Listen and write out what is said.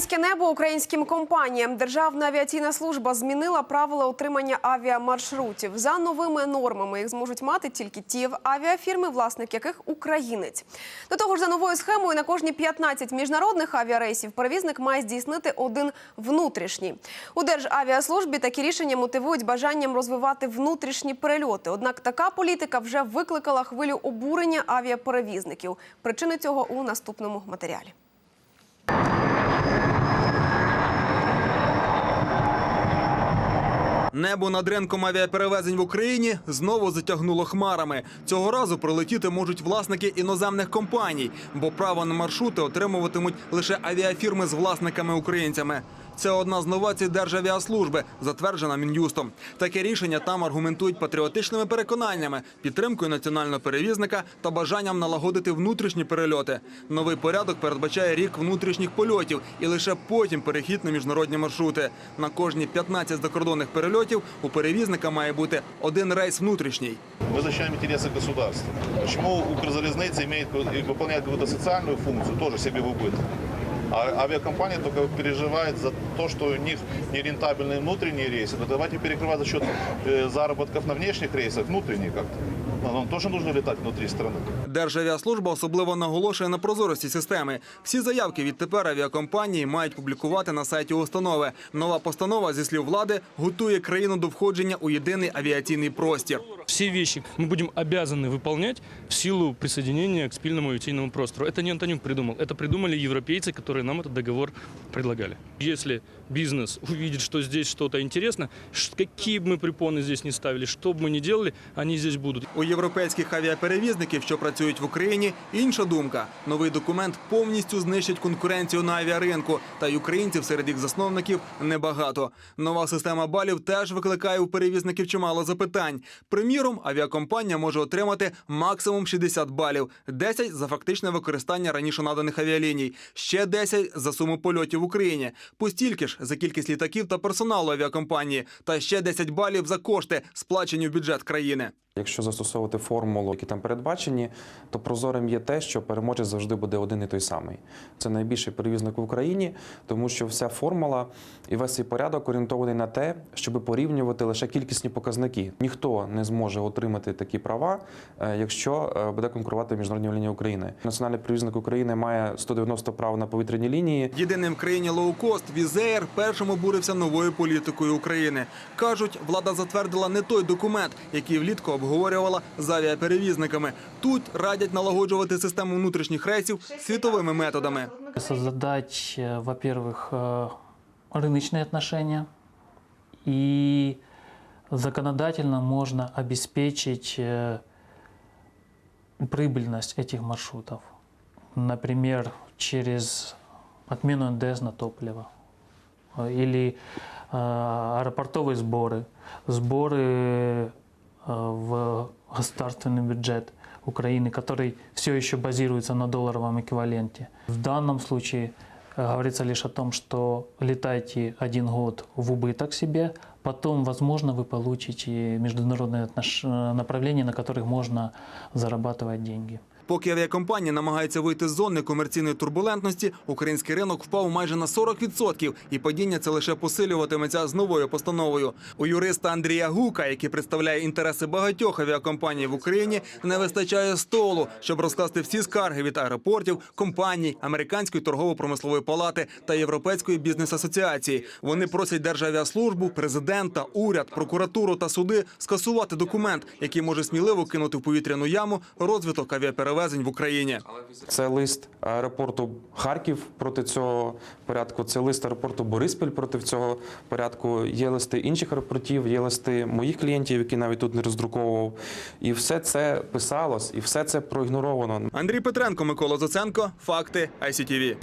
Українське небо українським компаніям. Державна авіаційна служба змінила правила отримання авіамаршрутів. За новими нормами їх зможуть мати тільки ті авіафірми, власник яких українець. До того ж, за новою схемою на кожні 15 міжнародних авіарейсів перевізник має здійснити один внутрішній. У Державіаслужбі такі рішення мотивують бажанням розвивати внутрішні перельоти. Однак така політика вже викликала хвилю обурення авіаперевізників. Причини цього у наступному матеріалі. Небо над ринком авіаперевезень в Україні знову затягнуло хмарами. Цього разу пролетіти можуть власники іноземних компаній, бо право на маршрути отримуватимуть лише авіафірми з власниками-українцями. Це одна з новацій Державіаслужби, затверджена мін'юстом. Таке рішення там аргументують патріотичними переконаннями, підтримкою національного перевізника та бажанням налагодити внутрішні перельоти. Новий порядок передбачає рік внутрішніх польотів і лише потім перехід на міжнародні маршрути. На кожні 15 закордонних перельотів у перевізника має бути один рейс внутрішній. Мы защищаем интересы государства. Почему Укрзалезница имеет и выполняет какую-то социальную функцию, тоже себе в убыток. А авиакомпания только переживает за то, что у них нерентабельные внутренние рейсы. Но давайте перекрывать за счет э, заработков на внешних рейсах внутренние как-то. Но Нам тоже нужно летать внутри страны. Державіаслужба особливо наголошує на прозорості системи. Всі заявки відтепер авіакомпанії мають публікувати на сайті установи. Нова постанова, зі слів влади, готує країну до входження у єдиний авіаційний простір. Все вещи мы будем обязаны выполнять в силу присоединения к спильному авиационному простору. Это не Антонюк придумал, это придумали европейцы, которые нам этот договор предлагали. Если бизнес увидит, что здесь что-то интересно, ш- какие бы мы препоны здесь не ставили, что бы мы ни делали, они здесь будут. У європейських авіаперевізників, що працюють в Україні, інша думка. Новий документ повністю знищить конкуренцію на авіаринку, та й українців серед їх засновників небагато. Нова система балів теж викликає у перевізників чимало запитань. Приміром, авіакомпанія може отримати максимум 60 балів, 10 за фактичне використання раніше наданих авіаліній, ще 10 за суму польотів в Україні, постільки ж за кількість літаків та персоналу авіакомпанії, та ще 10 балів за кошти, сплачені в бюджет країни. Якщо застосовувати формулу, які там передбачені, то прозорим є те, що переможець завжди буде один і той самий. Це найбільший перевізник в Україні, тому що вся формула і весь цей порядок орієнтований на те, щоб порівнювати лише кількісні показники. Ніхто не зможе отримати такі права, е, якщо е, буде конкурувати міжнародні лінії України. Національний перевізник України має 190 прав на повітряні лінії. Єдиним в країні лоукост Візеєр першим обурився новою політикою України. Кажуть, влада затвердила не той документ, який влітку обговорювала з авіаперевізниками. Тут радять налагоджувати систему внутрішніх рейсів світовими методами. Создать, э, во-первых, э, рыночные отношения и законодательно можно обеспечить э, прибыльность этих маршрутов. Например, через отмену НДС на топливо э, или э, аэропортовые сборы, сборы э, в государственный бюджет Украины, который все еще базируется на долларовом эквиваленте. В данном случае э, говорится лишь о том, что летайте один год в убыток себе, потом, возможно, вы получите международные отнош- э, направления, на которых можно зарабатывать деньги. Поки авіакомпанії намагаються вийти з зони комерційної турбулентності, український ринок впав майже на 40%, і падіння це лише посилюватиметься з новою постановою. У юриста Андрія Гука, який представляє інтереси багатьох авіакомпаній в Україні, не вистачає столу, щоб розкласти всі скарги від аеропортів, компаній, американської торгово-промислової палати та європейської бізнес-асоціації. Вони просять Державіаслужбу, президента, уряд, прокуратуру та суди скасувати документ, який може сміливо кинути в повітряну яму розвиток авіаперевезень в Україні. Це лист аеропорту Харків проти цього порядку. Це лист аеропорту Бориспіль проти цього порядку. Є листи інших аеропортів, є листи моїх клієнтів, які навіть тут не роздруковував. І все це писалось, і все це проігноровано. Андрій Петренко, Микола Зоценко. Факти ICTV.